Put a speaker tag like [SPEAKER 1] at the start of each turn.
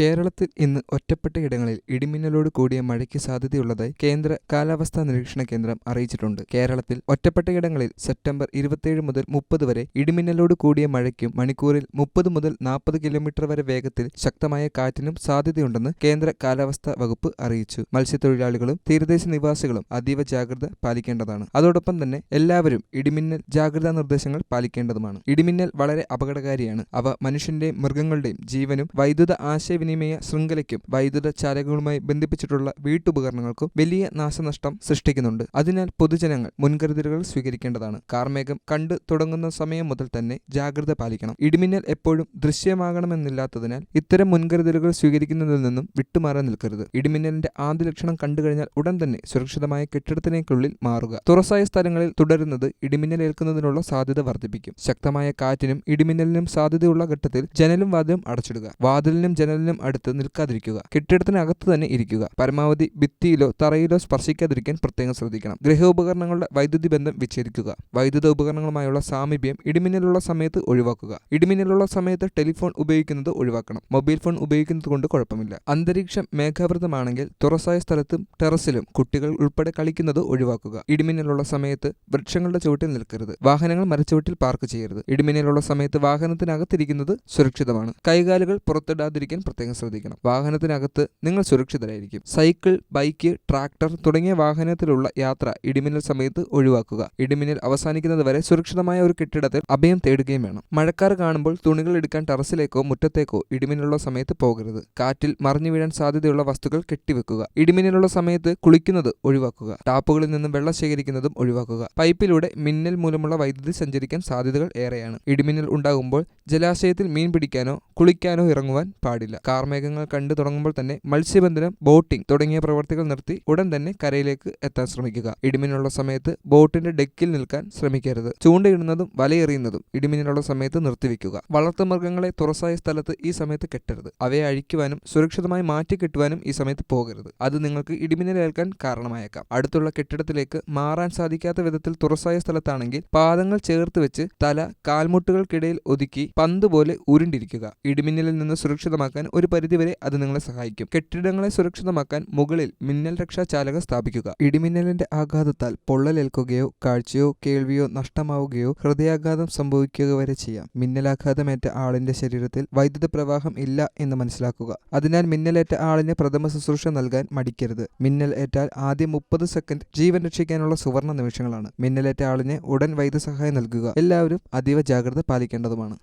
[SPEAKER 1] കേരളത്തിൽ ഇന്ന് ഒറ്റപ്പെട്ട ഇടങ്ങളിൽ ഇടിമിന്നലോട് കൂടിയ മഴയ്ക്ക് സാധ്യതയുള്ളതായി കേന്ദ്ര കാലാവസ്ഥാ നിരീക്ഷണ കേന്ദ്രം അറിയിച്ചിട്ടുണ്ട് കേരളത്തിൽ ഒറ്റപ്പെട്ട ഇടങ്ങളിൽ സെപ്റ്റംബർ ഇരുപത്തിയേഴ് മുതൽ മുപ്പത് വരെ ഇടിമിന്നലോട് കൂടിയ മഴയ്ക്കും മണിക്കൂറിൽ മുപ്പത് മുതൽ നാൽപ്പത് കിലോമീറ്റർ വരെ വേഗത്തിൽ ശക്തമായ കാറ്റിനും സാധ്യതയുണ്ടെന്ന് കേന്ദ്ര കാലാവസ്ഥാ വകുപ്പ് അറിയിച്ചു മത്സ്യത്തൊഴിലാളികളും തീരദേശ നിവാസികളും അതീവ ജാഗ്രത പാലിക്കേണ്ടതാണ് അതോടൊപ്പം തന്നെ എല്ലാവരും ഇടിമിന്നൽ ജാഗ്രതാ നിർദ്ദേശങ്ങൾ പാലിക്കേണ്ടതുമാണ് ഇടിമിന്നൽ വളരെ അപകടകാരിയാണ് അവ മനുഷ്യന്റെയും മൃഗങ്ങളുടെയും ജീവനും വൈദ്യുത ആശയവിനിമയ ആശയവിനിമയ ശൃംഖലയ്ക്കും വൈദ്യുത ചാലകങ്ങളുമായി ബന്ധിപ്പിച്ചിട്ടുള്ള വീട്ടുപകരണങ്ങൾക്കും വലിയ നാശനഷ്ടം സൃഷ്ടിക്കുന്നുണ്ട് അതിനാൽ പൊതുജനങ്ങൾ മുൻകരുതലുകൾ സ്വീകരിക്കേണ്ടതാണ് കാർമേഘം കണ്ടു തുടങ്ങുന്ന സമയം മുതൽ തന്നെ ജാഗ്രത പാലിക്കണം ഇടിമിന്നൽ എപ്പോഴും ദൃശ്യമാകണമെന്നില്ലാത്തതിനാൽ ഇത്തരം മുൻകരുതലുകൾ സ്വീകരിക്കുന്നതിൽ നിന്നും വിട്ടുമാറാൻ നിൽക്കരുത് ഇടിമിന്നലിന്റെ ആദ്യ ലക്ഷണം കണ്ടുകഴിഞ്ഞാൽ ഉടൻ തന്നെ സുരക്ഷിതമായ കെട്ടിടത്തിനേക്കുള്ളിൽ മാറുക തുറസായ സ്ഥലങ്ങളിൽ തുടരുന്നത് ഇടിമിന്നലേൽക്കുന്നതിനുള്ള സാധ്യത വർദ്ധിപ്പിക്കും ശക്തമായ കാറ്റിനും ഇടിമിന്നലിനും സാധ്യതയുള്ള ഘട്ടത്തിൽ ജനലും വാതിലും അടച്ചിടുക വാതിലിനും ജനലിനും ഒരിക്കലും അടുത്ത് നിൽക്കാതിരിക്കുക കെട്ടിടത്തിനകത്ത് തന്നെ ഇരിക്കുക പരമാവധി ഭിത്തിയിലോ തറയിലോ സ്പർശിക്കാതിരിക്കാൻ പ്രത്യേകം ശ്രദ്ധിക്കണം ഗൃഹോപകരണങ്ങളുടെ വൈദ്യുതി ബന്ധം വിച്ഛേദിക്കുക വൈദ്യുത ഉപകരണങ്ങളുമായുള്ള സാമീപ്യം ഇടിമിന്നലുള്ള സമയത്ത് ഒഴിവാക്കുക ഇടിമിന്നലുള്ള സമയത്ത് ടെലിഫോൺ ഉപയോഗിക്കുന്നത് ഒഴിവാക്കണം മൊബൈൽ ഫോൺ ഉപയോഗിക്കുന്നത് കൊണ്ട് കുഴപ്പമില്ല അന്തരീക്ഷം മേഘാവൃതമാണെങ്കിൽ തുറസായ സ്ഥലത്തും ടെറസിലും കുട്ടികൾ ഉൾപ്പെടെ കളിക്കുന്നത് ഒഴിവാക്കുക ഇടിമിന്നലുള്ള സമയത്ത് വൃക്ഷങ്ങളുടെ ചുവട്ടിൽ നിൽക്കരുത് വാഹനങ്ങൾ മരച്ചുവട്ടിൽ പാർക്ക് ചെയ്യരുത് ഇടിമിന്നലുള്ള സമയത്ത് വാഹനത്തിനകത്തിരിക്കുന്നത് സുരക്ഷിതമാണ് കൈകാലുകൾ പുറത്തിടാതിരിക്കാൻ പ്രത്യേകം ശ്രദ്ധിക്കണം വാഹനത്തിനകത്ത് നിങ്ങൾ സുരക്ഷിതരായിരിക്കും സൈക്കിൾ ബൈക്ക് ട്രാക്ടർ തുടങ്ങിയ വാഹനത്തിലുള്ള യാത്ര ഇടിമിന്നൽ സമയത്ത് ഒഴിവാക്കുക ഇടിമിന്നൽ അവസാനിക്കുന്നത് വരെ സുരക്ഷിതമായ ഒരു കെട്ടിടത്തിൽ അഭയം തേടുകയും വേണം മഴക്കാർ കാണുമ്പോൾ തുണികൾ എടുക്കാൻ ടെറസിലേക്കോ മുറ്റത്തേക്കോ ഇടിമിന്നലുള്ള സമയത്ത് പോകരുത് കാറ്റിൽ മറിഞ്ഞു വീഴാൻ സാധ്യതയുള്ള വസ്തുക്കൾ കെട്ടിവെക്കുക ഇടിമിന്നലുള്ള സമയത്ത് കുളിക്കുന്നത് ഒഴിവാക്കുക ടാപ്പുകളിൽ നിന്നും വെള്ളം ശേഖരിക്കുന്നതും ഒഴിവാക്കുക പൈപ്പിലൂടെ മിന്നൽ മൂലമുള്ള വൈദ്യുതി സഞ്ചരിക്കാൻ സാധ്യതകൾ ഏറെയാണ് ഇടിമിന്നൽ ഉണ്ടാകുമ്പോൾ ജലാശയത്തിൽ മീൻ പിടിക്കാനോ കുളിക്കാനോ ഇറങ്ങുവാൻ പാടില്ല കാർമേഘങ്ങൾ കണ്ടു തുടങ്ങുമ്പോൾ തന്നെ മത്സ്യബന്ധനം ബോട്ടിംഗ് തുടങ്ങിയ പ്രവർത്തികൾ നിർത്തി ഉടൻ തന്നെ കരയിലേക്ക് എത്താൻ ശ്രമിക്കുക ഇടിമിനുള്ള സമയത്ത് ബോട്ടിന്റെ ഡെക്കിൽ നിൽക്കാൻ ശ്രമിക്കരുത് ചൂണ്ടയിടുന്നതും വലയെറിയുന്നതും ഇടിമിനുള്ള സമയത്ത് നിർത്തിവെക്കുക വളർത്തുമൃഗങ്ങളെ തുറസായ സ്ഥലത്ത് ഈ സമയത്ത് കെട്ടരുത് അവയെ അഴിക്കുവാനും സുരക്ഷിതമായി മാറ്റി കെട്ടുവാനും ഈ സമയത്ത് പോകരുത് അത് നിങ്ങൾക്ക് ഇടിമിന്നലേൽക്കാൻ കാരണമായേക്കാം അടുത്തുള്ള കെട്ടിടത്തിലേക്ക് മാറാൻ സാധിക്കാത്ത വിധത്തിൽ തുറസായ സ്ഥലത്താണെങ്കിൽ പാദങ്ങൾ ചേർത്ത് വെച്ച് തല കാൽമുട്ടുകൾക്കിടയിൽ ഒതുക്കി പന്ത് പോലെ ഉരുണ്ടിരിക്കുക ഇടിമിന്നലിൽ നിന്ന് സുരക്ഷിതമാക്കാൻ ഒരു പരിധിവരെ അത് നിങ്ങളെ സഹായിക്കും കെട്ടിടങ്ങളെ സുരക്ഷിതമാക്കാൻ മുകളിൽ മിന്നൽ രക്ഷാ ചാലക സ്ഥാപിക്കുക ഇടിമിന്നലിന്റെ ആഘാതത്താൽ പൊള്ളലേൽക്കുകയോ കാഴ്ചയോ കേൾവിയോ നഷ്ടമാവുകയോ ഹൃദയാഘാതം സംഭവിക്കുക വരെ ചെയ്യാം മിന്നലാഘാതമേറ്റ ആളിന്റെ ശരീരത്തിൽ വൈദ്യുത പ്രവാഹം ഇല്ല എന്ന് മനസ്സിലാക്കുക അതിനാൽ മിന്നലേറ്റ ആളിന് പ്രഥമ ശുശ്രൂഷ നൽകാൻ മടിക്കരുത് മിന്നൽ ഏറ്റാൽ ആദ്യം മുപ്പത് സെക്കൻഡ് ജീവൻ രക്ഷിക്കാനുള്ള സുവർണ നിമിഷങ്ങളാണ് മിന്നലേറ്റ ആളിന് ഉടൻ വൈദ്യസഹായം നൽകുക എല്ലാവരും അതീവ ജാഗ്രത പാലിക്കേണ്ടതുമാണ്